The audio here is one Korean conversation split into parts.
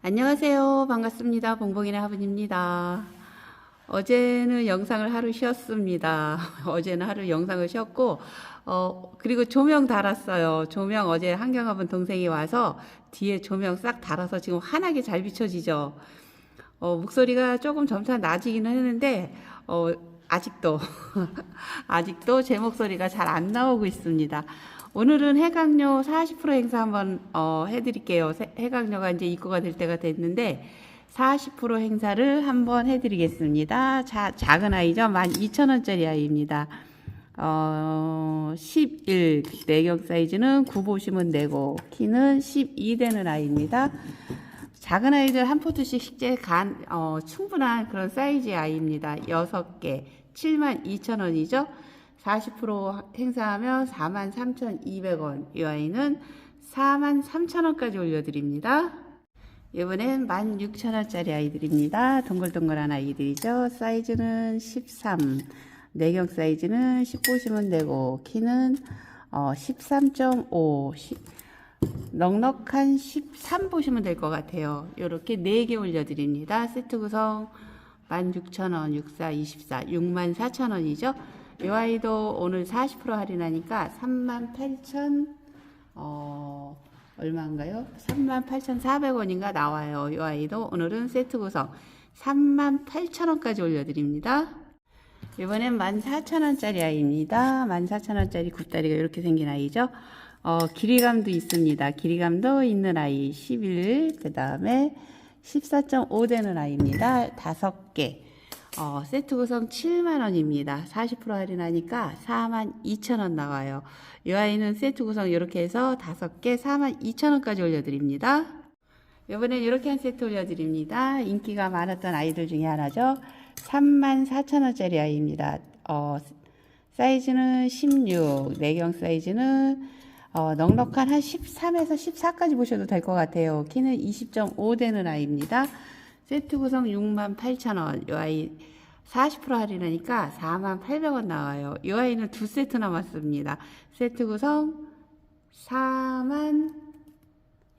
안녕하세요. 반갑습니다. 봉봉이네 화분입니다. 어제는 영상을 하루 쉬었습니다. 어제는 하루 영상을 쉬었고, 어, 그리고 조명 달았어요. 조명 어제 한경화분 동생이 와서 뒤에 조명 싹 달아서 지금 환하게 잘 비춰지죠. 어, 목소리가 조금 점차 나아지기는 했는데, 어, 아직도, 아직도 제 목소리가 잘 안 나오고 있습니다. 오늘은 해강료 40% 행사 한번 어, 해드릴게요. 세- 해강료가 이제 입고가 될 때가 됐는데 40% 행사를 한번 해드리겠습니다. 자, 작은 아이죠. 12,000원짜리 아이입니다. 어, 11 내경 사이즈는 9 보시면 되고 키는 12 되는 아이입니다. 작은 아이들 한 포트씩 식재 간, 어, 충분한 그런 사이즈의 아이입니다. 6개 72,000원이죠. 40% 행사하면 43,200원. 이 아이는 43,000원까지 올려드립니다. 이번엔 16,000원짜리 아이들입니다. 동글동글한 아이들이죠. 사이즈는 13. 내경 사이즈는 10 보시면 되고, 키는 어, 13.5. 넉넉한 13 보시면 될 것 같아요. 이렇게 4개 올려드립니다. 세트 구성 16,000원, 64, 24, 64,000원이죠. 이 아이도 오늘 40% 할인하니까 38,000, 어, 얼마인가요? 38,400원인가 나와요. 이 아이도 오늘은 세트 구성 38,000원까지 올려드립니다. 이번엔 14,000원짜리 아이입니다. 14,000원짜리 굽다리가 이렇게 생긴 아이죠. 어, 길이감도 있습니다. 길이감도 있는 아이 11, 그 다음에 14.5 되는 아이입니다. 다섯 개. 어, 세트 구성 7만원입니다. 40% 할인하니까 42,000원 나와요. 이 아이는 세트 구성 이렇게 해서 다섯 개 42,000원까지 올려드립니다. 이번엔 이렇게 한 세트 올려드립니다. 인기가 많았던 아이들 중에 하나죠. 34,000원짜리 아이입니다. 어, 사이즈는 16, 내경 사이즈는 어, 넉넉한 한 13에서 14까지 보셔도 될 것 같아요. 키는 20.5 되는 아이입니다. 세트 구성 68,000원. 이 아이 40% 할인하니까 48,800원 나와요. 이 아이는 두 세트 남았습니다. 세트 구성 4만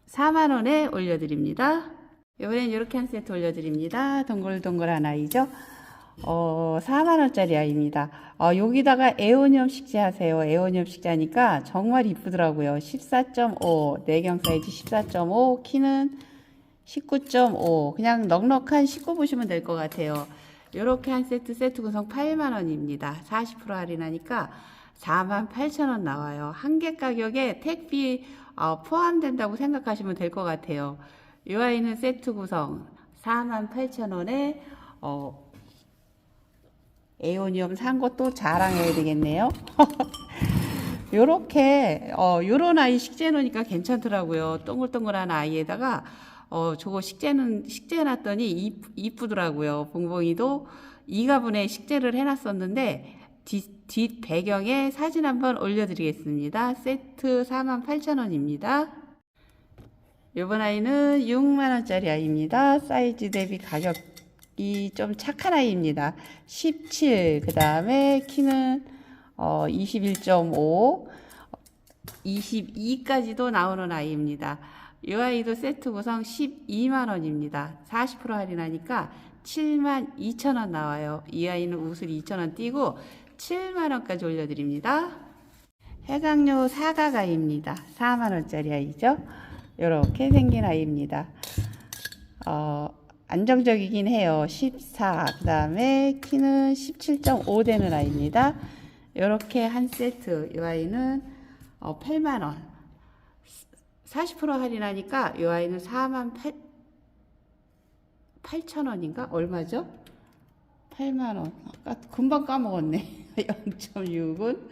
4만 원에 올려드립니다. 이번엔 이렇게 한 세트 올려드립니다. 동글동글한 아이죠. 어, 4만원짜리 아이입니다. 어, 여기다가 에오니엄 식재하세요. 에오니엄 식재하니까 정말 이쁘더라고요. 14.5, 내경 사이즈 14.5, 키는 19.5. 그냥 넉넉한 19 보시면 될 것 같아요. 이렇게 한 세트, 세트 구성 8만원입니다. 40% 할인하니까 48,000원 나와요. 한 개 가격에 택비 어, 포함된다고 생각하시면 될 것 같아요. 이 아이는 세트 구성 48,000원에 어, 에오니엄 산 것도 자랑해야 되겠네요. 요렇게 어 요런 아이 식재 놓으니까 괜찮더라고요. 동글동글한 아이에다가 어 저거 식재는 식재 놨더니 이- 이쁘더라고요. 봉봉이도 이가분에 식재를 해놨었는데 뒷, 뒷 배경에 사진 한번 올려드리겠습니다. 세트 48,000원입니다. 요번 아이는 6만원짜리 아이입니다. 사이즈 대비 가격이 좀 착한 아이입니다. 17, 그 다음에 키는 어, 21.5, 22까지도 나오는 아이입니다. 이 아이도 세트 구성 12만원입니다. 40% 할인하니까 7만 2천원 나와요. 이 아이는 웃을 2천원 띄고 7만원까지 올려드립니다. 해강료 사가가입니다. 4만원짜리 아이죠. 이렇게 생긴 아이입니다. 어, 안정적이긴 해요. 14. 그 다음에 키는 17.5 되는 아이입니다. 이렇게 한 세트. 이 아이는 어, 8만원. 40% 할인하니까 이 아이는 4만 8, 8천 원인가? 얼마죠? 8만 원. 아까 금방 까먹었네. 0.6은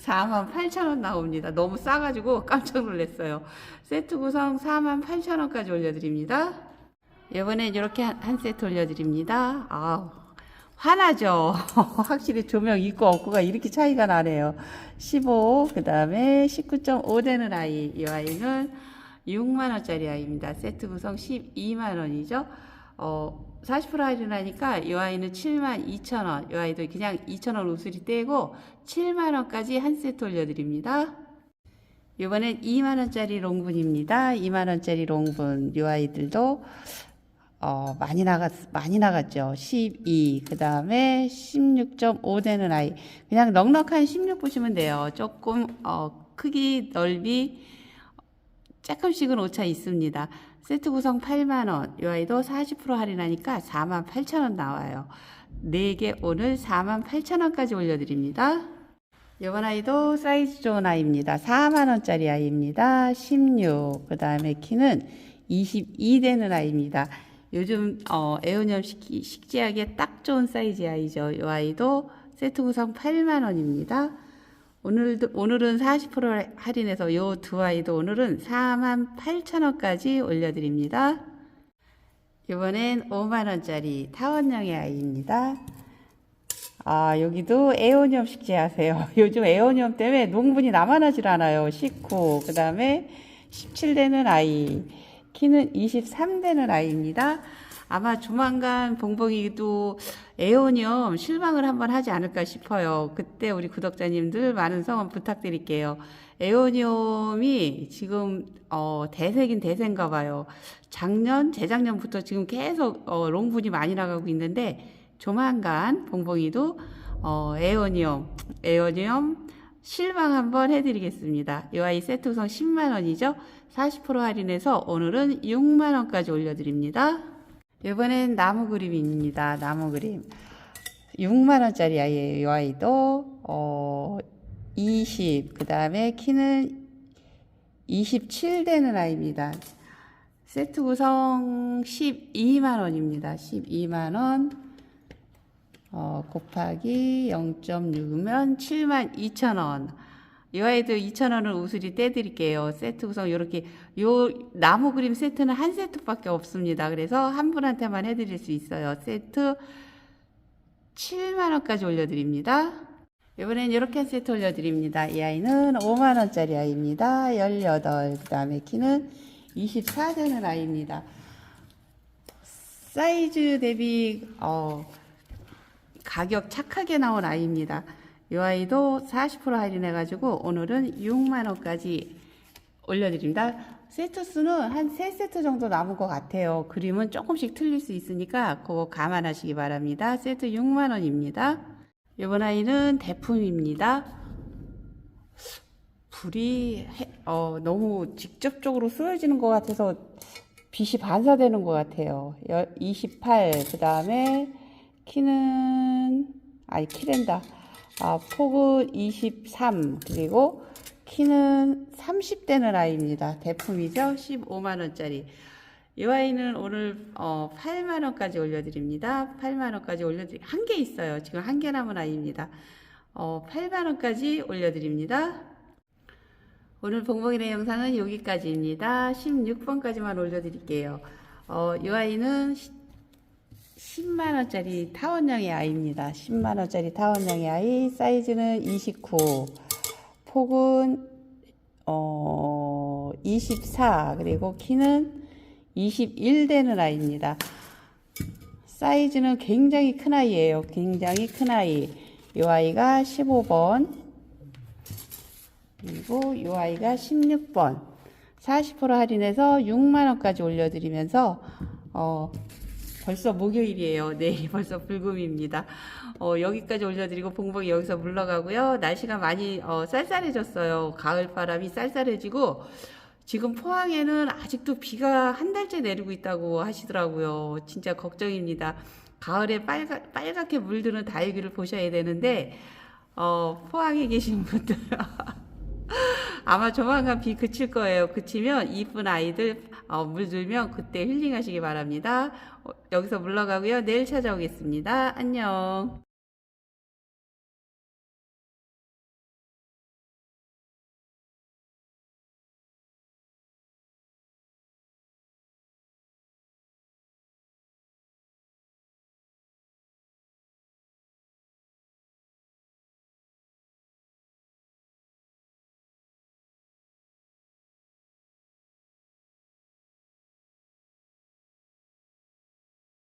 4만 8천 원 나옵니다. 너무 싸가지고 깜짝 놀랐어요. 세트 구성 4만 8천 원까지 올려드립니다. 이번엔 이렇게 한, 한 세트 올려드립니다. 아우, 화나죠? 확실히 조명 있고 없고가 이렇게 차이가 나네요. 15, 그 다음에 19.5 되는 아이. 이 아이는 6만원짜리 아이입니다. 세트 구성 12만원이죠. 어, 40% 할인하니까 이 아이는 7만 2천원. 이 아이도 그냥 2천원 우수리 떼고 7만원까지 한 세트 올려드립니다. 이번엔 2만원짜리 롱분입니다. 2만원짜리 롱분. 이 아이들도, 어, 많이 나갔, 많이 나갔죠. 12. 그 다음에 16.5 되는 아이. 그냥 넉넉한 16 보시면 돼요. 조금, 어, 크기, 넓이, 조금씩은 오차 있습니다. 세트 구성 8만원. 이 아이도 40% 할인하니까 4만 8천원 나와요. 4개 오늘 4만 8천원까지 올려드립니다. 이번 아이도 사이즈 좋은 아이입니다. 4만원짜리 아이입니다. 16. 그 다음에 키는 22 되는 아이입니다. 요즘 어, 애완염 식재하기에 딱 좋은 사이즈 아이죠. 이 아이도 세트 구성 8만원입니다. 오늘도, 오늘은 40% 할인해서 요 두 아이도 오늘은 4만 8천원까지 올려드립니다. 이번엔 5만원짜리 타원형의 아이입니다. 아, 여기도 에오니엄 식재 하세요. 요즘 에오니엄 때문에 농분이 남아나질 않아요. 19. 그 다음에 17되는 아이. 키는 23 되는 아이입니다. 아마 조만간 봉봉이도 에오니엄 실망을 한번 하지 않을까 싶어요. 그때 우리 구독자님들 많은 성원 부탁드릴게요. 에오니엄이 지금 어, 대세긴 대세인가 봐요. 작년, 재작년부터 지금 계속 어, 롱분이 많이 나가고 있는데 조만간 봉봉이도 어, 에어니엄, 에어니엄 실망 한번 해드리겠습니다. 이 아이 세트 구성 10만원이죠. 40% 할인해서 오늘은 6만원까지 올려드립니다. 이번엔 나무 그림입니다. 나무 그림. 6만원짜리 아이예요. 이 아이도, 어, 20, 그 다음에 키는 27 되는 아이입니다. 세트 구성 12만원입니다. 12만원. 어, 곱하기 0.6면 7만 2천 원. 이 아이도 2천 원을 우수리 떼드릴게요. 세트 구성 이렇게 요 나무 그림 세트는 한 세트밖에 없습니다. 그래서 한 분한테만 해드릴 수 있어요. 세트 7만 원까지 올려드립니다. 이번엔 이렇게 한 세트 올려드립니다. 이 아이는 5만 원짜리 아이입니다. 18. 그 다음에 키는 24 되는 아이입니다. 사이즈 대비 어, 가격 착하게 나온 아이입니다. 이 아이도 40% 할인해가지고 오늘은 6만원까지 올려드립니다. 세트 수는 한 3세트 정도 남은 것 같아요. 그림은 조금씩 틀릴 수 있으니까 그거 감안하시기 바랍니다. 세트 6만원입니다. 이번 아이는 대품입니다. 불이 해- 어, 너무 직접적으로 쓰여지는 것 같아서 빛이 반사되는 것 같아요. 28, 그 다음에 키는 아니 키랜다. 아, 폭은 23 그리고 키는 30대는 아이입니다. 대품이죠. 15만 원짜리. 이 아이는 오늘 어, 8만 원까지 올려드립니다. 8만 원까지 올려드리 한 개 있어요. 지금 한 개 남은 아이입니다. 어, 8만 원까지 올려드립니다. 오늘 봉봉이의 영상은 여기까지입니다. 16번까지만 올려드릴게요. 어, 이 아이는 10만원짜리 타원형의 아이입니다. 10만원짜리 타원형의 아이, 사이즈는 29, 폭은, 어, 24, 그리고 키는 21 되는 아이입니다. 사이즈는 굉장히 큰 아이예요. 굉장히 큰 아이. 이 아이가 15번, 그리고 이 아이가 16번. 40% 할인해서 6만원까지 올려드리면서, 어, 벌써 목요일이에요. 내일 벌써 불금입니다. 어, 여기까지 올려드리고 봉봉이 여기서 물러가고요. 날씨가 많이 어, 쌀쌀해졌어요. 가을 바람이 쌀쌀해지고 지금 포항에는 아직도 비가 한 달째 내리고 있다고 하시더라고요. 진짜 걱정입니다. 가을에 빨가, 빨갛게 물드는 다육이를 보셔야 되는데 어, 포항에 계신 분들 아마 조만간 비 그칠 거예요. 그치면 이쁜 아이들 어, 물들면 그때 힐링하시기 바랍니다. 어, 여기서 물러가고요. 내일 찾아오겠습니다. 안녕.